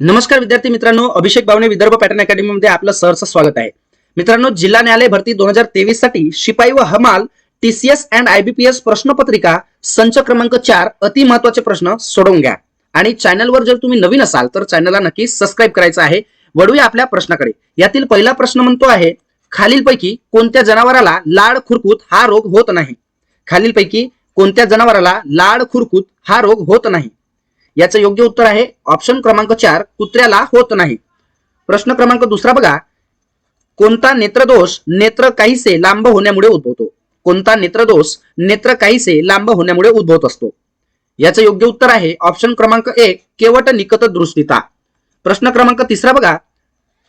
नमस्कार विद्यार्थी मित्रांनो अभिषेक बावणे विदर्भ पॅटर्न अकॅडमीमध्ये आपलं सहर्ष स्वागत आहे. मित्रांनो जिल्हा न्यायालय भरती दोन हजार तेवीससाठी शिपाई व हमाल टीसीएस अँड आयबीपीएस प्रश्नपत्रिका संच क्रमांक चार अति महत्त्वाचे प्रश्न सोडवून घ्या. आणि चॅनलवर जर तुम्ही नवीन असाल तर चॅनलला नक्की सबस्क्राईब करायचं आहे. वळूया आपल्या प्रश्नाकडे. यातील पहिला प्रश्न म्हणतो आहे खालीलपैकी कोणत्या जनावराला लाड खुरकूत हा रोग होत नाही? खालीलपैकी कोणत्या जनावराला लाड खुरकूत हा रोग होत नाही? याचं योग्य उत्तर आहे. ऑप्शन क्रमांक चार कुत्र्याला होत नाही. प्रश्न क्रमांक दुसरा बघा. कोणता नेत्रदोष नेत्र काहीसे लांब होण्यामुळे उद्भवतो? कोणता नेत्रदोष नेत्र काहीसे लांब होण्यामुळे उद्भवत असतो? याचं योग्य उत्तर आहे. ऑप्शन क्रमांक एक केवट निकट दृष्टिता. प्रश्न क्रमांक तिसरा बघा.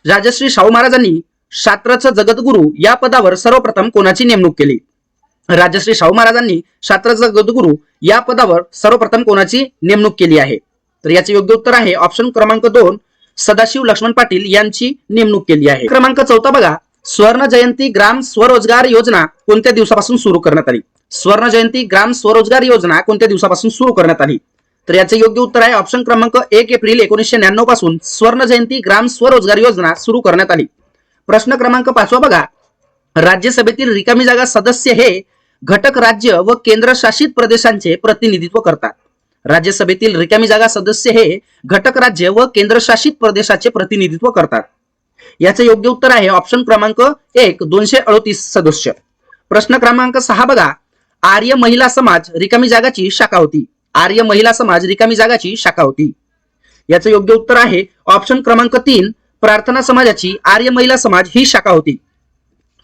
राजश्री शाहू महाराजांनी शास्त्राचं जगद्गुरु या पदावर सर्वप्रथम कोणाची नेमणूक केली? राजश्री शाहू महाराजांनी शास्त्राचा गदगुरु या पदावर सर्वप्रथम कोणाची नेमणूक केली आहे? तर याचे योग्य उत्तर आहे ऑप्शन क्रमांक दोन सदाशिव लक्ष्मण पाटील यांची नेमणूक केली आहे. क्रमांक चौथा बघा स्वर्ण जयंती ग्राम स्वरोजगार योजना कोणत्या दिवसापासून सुरू करण्यात आली? स्वर्ण जयंती ग्राम स्वरोजगार योजना कोणत्या दिवसापासून सुरू करण्यात आली? तर याचे योग्य उत्तर आहे ऑप्शन क्रमांक एक एप्रिल एकोणीसशे न्याण्णवपासून स्वर्ण जयंती ग्राम स्वरोजगार योजना सुरू करण्यात आली. प्रश्न क्रमांक पाचवा बघा राज्यसभेतील रिकामी जागा सदस्य हे घटक राज्य व केंद्रशासित प्रदेशांचे प्रतिनिधित्व करतात. राज्यसभेतील रिकामी जागा सदस्य हे घटक राज्य व केंद्रशासित प्रदेशाचे प्रतिनिधित्व करतात. याचे योग्य उत्तर आहे ऑप्शन क्रमांक एक दोनशे अडतीस सदस्य. प्रश्न क्रमांक सहा बघा. आर्य महिला समाज रिकामी जागाची शाखा होती. आर्य महिला समाज रिकामी जागाची शाखा होती. याचं योग्य उत्तर आहे ऑप्शन क्रमांक तीन प्रार्थना समाजाची आर्य महिला समाज ही शाखा होती.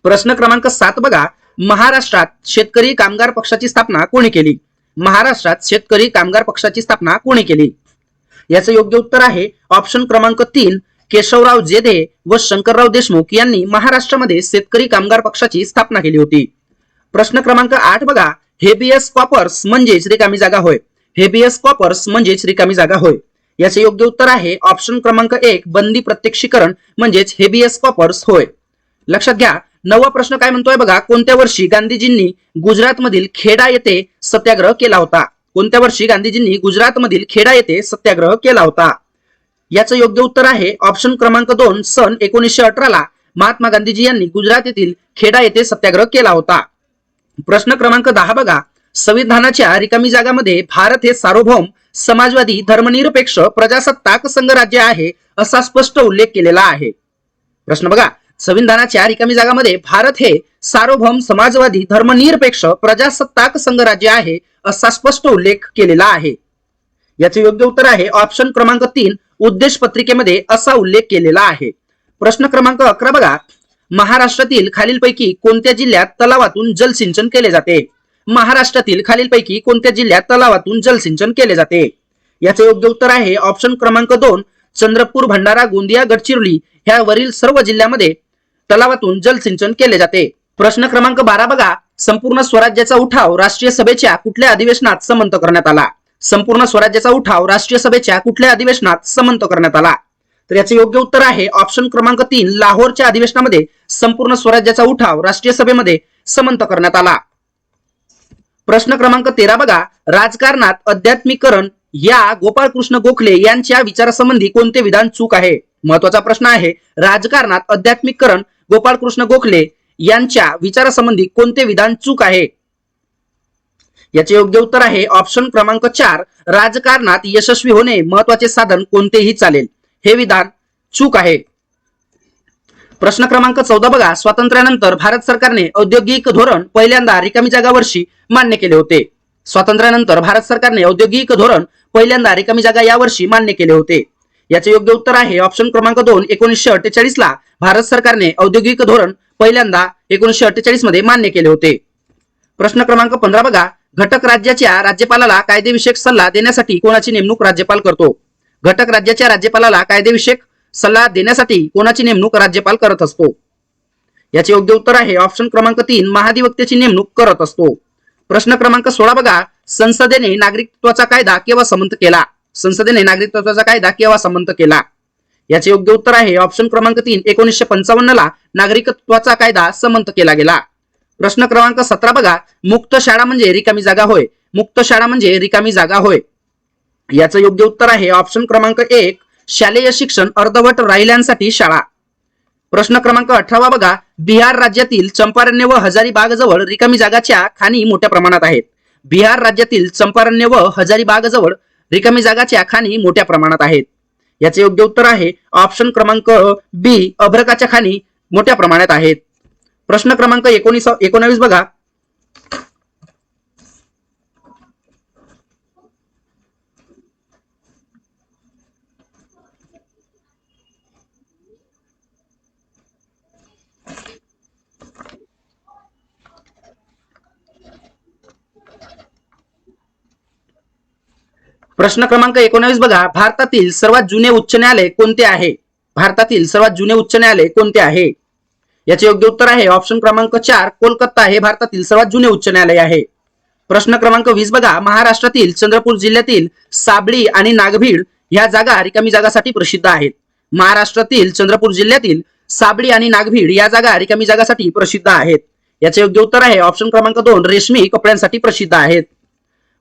प्रश्न क्रमांक सात बघा. महाराष्ट्रात शेतकरी कामगार पक्षाची स्थापना कोणी केली? महाराष्ट्रात शेतकरी कामगार पक्षाची स्थापना कोणी केली? याचं योग्य उत्तर आहे ऑप्शन क्रमांक तीन केशवराव जेधे व शंकरराव देशमुख यांनी महाराष्ट्रामध्ये शेतकरी कामगार पक्षाची स्थापना केली होती. प्रश्न क्रमांक आठ बघा. हेबियस कॉपर्स म्हणजेच रिकामी जागा होय. हेबियस कॉपर्स म्हणजेच रिकामी जागा होय. याचे योग्य उत्तर आहे ऑप्शन क्रमांक एक बंदी प्रत्यक्षीकरण म्हणजेच हेबियस कॉपर्स होय. लक्षात घ्या नववा प्रश्न काय म्हणतोय बघा कोणत्या वर्षी गांधीजींनी गुजरातमधील खेडा येथे सत्याग्रह केला होता? कोणत्या वर्षी गांधीजींनी गुजरातमधील खेडा येथे सत्याग्रह केला होता? याचं योग्य उत्तर आहे ऑप्शन क्रमांक दोन सन एकोणीसशे अठराला महात्मा गांधीजी यांनी गुजरात येथील खेडा येथे सत्याग्रह केला होता. प्रश्न क्रमांक दहा बघा संविधानाच्या रिकामी जागामध्ये भारत हे सार्वभौम समाजवादी धर्मनिरपेक्ष प्रजासत्ताक संघराज्य आहे असा स्पष्ट उल्लेख केलेला आहे. प्रश्न बघा संविधानाच्या रिकामी जागामध्ये भारत हे सार्वभौम समाजवादी धर्मनिरपेक्ष प्रजासत्ताक संघराज्य आहे असा स्पष्ट उल्लेख केलेला आहे. याचे योग्य उत्तर आहे ऑप्शन क्रमांक तीन उद्देश पत्रिकेमध्ये असा उल्लेख केलेला आहे. प्रश्न क्रमांक अकरा बघा. महाराष्ट्रातील खालीलपैकी कोणत्या जिल्ह्यात तलावातून जलसिंचन केले जाते? महाराष्ट्रातील खालीलपैकी कोणत्या जिल्ह्यात तलावातून जलसिंचन केले जाते? याचे योग्य उत्तर आहे ऑप्शन क्रमांक दोन चंद्रपूर भंडारा गोंदिया गडचिरोली ह्या वरील सर्व जिल्ह्यामध्ये तलावातून जलसिंचन केले जाते. प्रश्न क्रमांक बारा बघा. संपूर्ण स्वराज्याचा उठाव राष्ट्रीय सभेच्या कुठल्या अधिवेशनात समंत करण्यात आला? संपूर्ण स्वराज्याचा उठाव राष्ट्रीय सभेच्या कुठल्या अधिवेशनात समंत करण्यात आला? तर याचे योग्य उत्तर आहे ऑप्शन क्रमांक तीन लाहोरच्या अधिवेशनामध्ये संपूर्ण स्वराज्याचा उठाव राष्ट्रीय सभेमध्ये समंत करण्यात आला. प्रश्न क्रमांक तेरा बघा. राजकारणात अध्यात्मिकरण या गोपाळकृष्ण गोखले यांच्या विचारासंबंधी कोणते विधान चूक आहे? महत्त्वाचा प्रश्न आहे. राजकारणात अध्यात्मिकरण गोपाळकृष्ण गोखले यांच्या विचारासंबंधी कोणते विधान चूक आहे? याचे योग्य उत्तर आहे ऑप्शन क्रमांक चार. राजकारणात यशस्वी होणे महत्त्वाचे साधन कोणतेही चालेल. हे विधान चूक आहे. प्रश्न क्रमांक चौदा बघा. स्वातंत्र्यानंतर भारत सरकारने औद्योगिक धोरण पहिल्यांदा रिकामी जागा वर्षी मान्य केले होते. स्वातंत्र्यानंतर भारत सरकारने औद्योगिक धोरण पहिल्यांदा रिकामी जागा यावर्षी मान्य केले होते. याचे योग्य उत्तर आहे. ऑप्शन क्रमांक दोन एकोणीसशे अठ्ठेचाळीस ला भारत सरकारने औद्योगिक धोरण पहिल्यांदा एकोणीसशे अठ्ठेचाळीसमध्ये मान्य केले होते. प्रश्न क्रमांक पंधरा बघा. घटक राज्याच्या राज्यपालाला कायदेविषयक सल्ला देण्यासाठी कोणाची नेमणूक राज्यपाल करतो? घटक राज्याच्या राज्यपालाला कायदेविषयक सल्ला देण्यासाठी कोणाची नेमणूक राज्यपाल करत असतो? याचे योग्य उत्तर आहे. ऑप्शन क्रमांक तीन महाधिवक्त्याची नेमणूक करत असतो. प्रश्न क्रमांक सोळा बघा. संसदेने नागरिकत्वाचा कायदा केव्हा संमत केला? संसदेने नागरिकत्वाचा कायदा केव्हा संमत केला? याचे योग्य उत्तर आहे ऑप्शन क्रमांक तीन एकोणीसशे पंचावन्न ला नागरिकत्वाचा कायदा संमत केला गेला. प्रश्न क्रमांक सतरा बघा मुक्त शाळा म्हणजे रिकामी जागा होय. मुक्त शाळा म्हणजे रिकामी जागा होय. याचं योग्य उत्तर आहे ऑप्शन क्रमांक एक शालेय शिक्षण अर्धवट राहिल्यांसाठी शाळा. प्रश्न क्रमांक अठरावा बघा बिहार राज्यातील चंपारण्य व हजारीबाग जवळ रिकामी जागाच्या खाणी मोठ्या प्रमाणात आहेत. बिहार राज्यातील चंपारण्य व हजारीबाग जवळ रिकामी जागाच्या खाणी मोठ्या प्रमाणात आहेत. याचे योग्य उत्तर आहे ऑप्शन क्रमांक बी अभ्रकाच्या खाणी मोठ्या प्रमाणात आहेत. प्रश्न क्रमांक एकोणीस एकोणावीस बघा. प्रश्न क्रमांक एकोणावीस बघा. भारतातील सर्वात जुने उच्च न्यायालय कोणते आहे? भारतातील सर्वात जुने उच्च न्यायालय कोणते आहे? याचे योग्य उत्तर आहे ऑप्शन क्रमांक चार कोलकाता हे भारतातील सर्वात जुने उच्च न्यायालय आहे. प्रश्न क्रमांक वीस बघा. महाराष्ट्रातील चंद्रपूर जिल्ह्यातील साबळी आणि नागभीड ह्या जागा रिकामी जागासाठी प्रसिद्ध आहेत. महाराष्ट्रातील चंद्रपूर जिल्ह्यातील साबळी आणि नागभीड या जागा रिकामी जागासाठी प्रसिद्ध आहेत. याचे योग्य उत्तर आहे ऑप्शन क्रमांक दोन रेशमी कपड्यांसाठी प्रसिद्ध आहेत.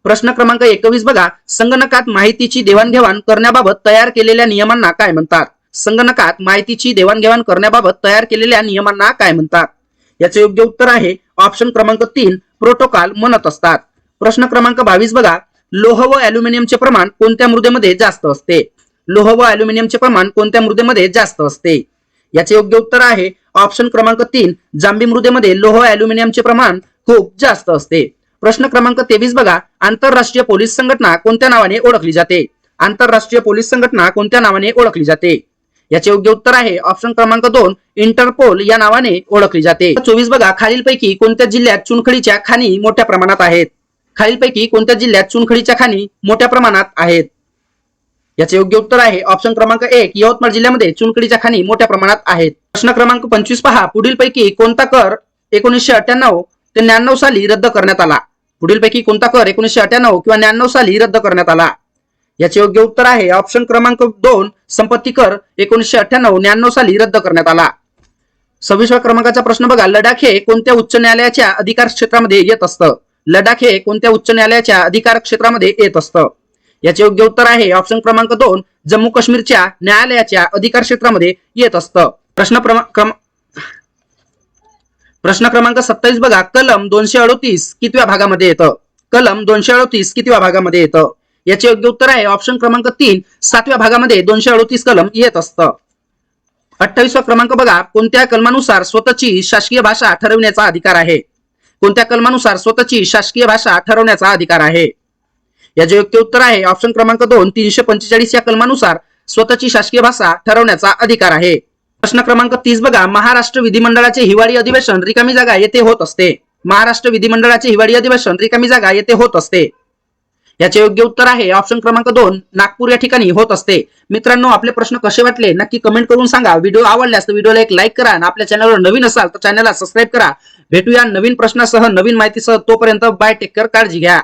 प्रश्न क्रमांक एकवीस बघा. संगणकात माहितीची देवाणघेवाण करण्याबाबत तयार केलेल्या नियमांना काय म्हणतात? संगणकात माहितीची देवाणघेवाण करण्याबाबत तयार केलेल्या नियमांना काय म्हणतात? याचे योग्य उत्तर आहे ऑप्शन क्रमांक तीन प्रोटोकॉल म्हणत असतात. प्रश्न क्रमांक बावीस बघा. लोह व अल्युमिनियमचे प्रमाण कोणत्या मृदेमध्ये जास्त असते? लोह व अॅल्युमिनियमचे प्रमाण कोणत्या मृदेमध्ये जास्त असते? याचे योग्य उत्तर आहे ऑप्शन क्रमांक तीन जांभी मृदेमध्ये लोह अॅल्युमिनियमचे प्रमाण खूप जास्त असते. प्रश्न क्रमांक तेवीस बघा. आंतरराष्ट्रीय पोलीस संघटना कोणत्या नावाने ओळखली जाते? आंतरराष्ट्रीय पोलीस संघटना कोणत्या नावाने ओळखली जाते? याचे योग्य उत्तर आहे ऑप्शन क्रमांक दोन इंटरपोल या नावाने ओळखली जाते. चोवीस बघा खालीलपैकी कोणत्या जिल्ह्यात चुनखडीच्या खाणी मोठ्या प्रमाणात आहेत? खालीलपैकी कोणत्या जिल्ह्यात चुनखडीच्या खाणी मोठ्या प्रमाणात आहेत? याचे योग्य उत्तर आहे ऑप्शन क्रमांक एक यवतमाळ जिल्ह्यामध्ये चुनखडीच्या खाणी मोठ्या प्रमाणात आहेत. प्रश्न क्रमांक पंचवीस पहा. पुढीलपैकी कोणता कर एकोणीसशे अठ्ठ्याण्णव ते न्याण्णव साली रद्द करण्यात आला? पुढीलपैकी कोणता कर एकोणीसशे अठ्ठ्याण्णव किंवा न्याण्णव साली रद्द करण्यात आला? याचे योग्य उत्तर आहे ऑप्शन क्रमांक दोन संपत्ती कर एकोणीसशे अठ्ठ्याण्णव न्याण्णव साली रद्द करण्यात आला. सव्वीसव्या क्रमांकाचा प्रश्न बघा. लडाख हे कोणत्या उच्च न्यायालयाच्या अधिकार क्षेत्रामध्ये येत असतं? लडाख हे कोणत्या उच्च न्यायालयाच्या अधिकार क्षेत्रामध्ये येत असतं? याचे योग्य उत्तर आहे ऑप्शन क्रमांक दोन जम्मू काश्मीरच्या न्यायालयाच्या अधिकार क्षेत्रामध्ये येत असतं. प्रश्न प्रमा- क्रम प्रश्न क्रमांक सत्तावीस बघा. कलम दोनशे अडोतीस कितव्या भागामध्ये येतं? कलम दोनशे अडोतीस कितव्या भागामध्ये येतं? याचे योग्य उत्तर आहे ऑप्शन क्रमांक तीन. सातव्या भागामध्ये दोनशे अडोतीस कलम येत असतं. अठ्ठावीसवा क्रमांक बघा. कोणत्या कलमानुसार स्वतःची शासकीय भाषा ठरवण्याचा अधिकार आहे? कोणत्या कलमानुसार स्वतःची शासकीय भाषा ठरवण्याचा अधिकार आहे? याचे योग्य उत्तर आहे ऑप्शन क्रमांक दोन. तीनशे पंचेचाळीस या कलमानुसार स्वतःची शासकीय भाषा ठरवण्याचा अधिकार आहे. प्रश्न क्रमांक तीस बघा. महाराष्ट्र विधिमंडळाचे हिवाळी अधिवेशन रिकामी जागा येथे होत असते. महाराष्ट्र विधिमंडळाचे हिवाळी अधिवेशन रिकामी जागा येथे होत असते. याचे योग्य उत्तर आहे. ऑप्शन क्रमांक दोन नागपूर या ठिकाणी होत असते. मित्रांनो आपले प्रश्न कसे वाटले? नक्की कमेंट करून सांगा. व्हिडिओ आवडल्यास तर व्हिडिओला एक लाईक करा आणि आपल्या चॅनलवर नवीन असाल तर चॅनलला सबस्क्राईब करा. भेटूया नवीन प्रश्नासह नवीन माहितीसह तोपर्यंत बाय टेक कर काळजी घ्या.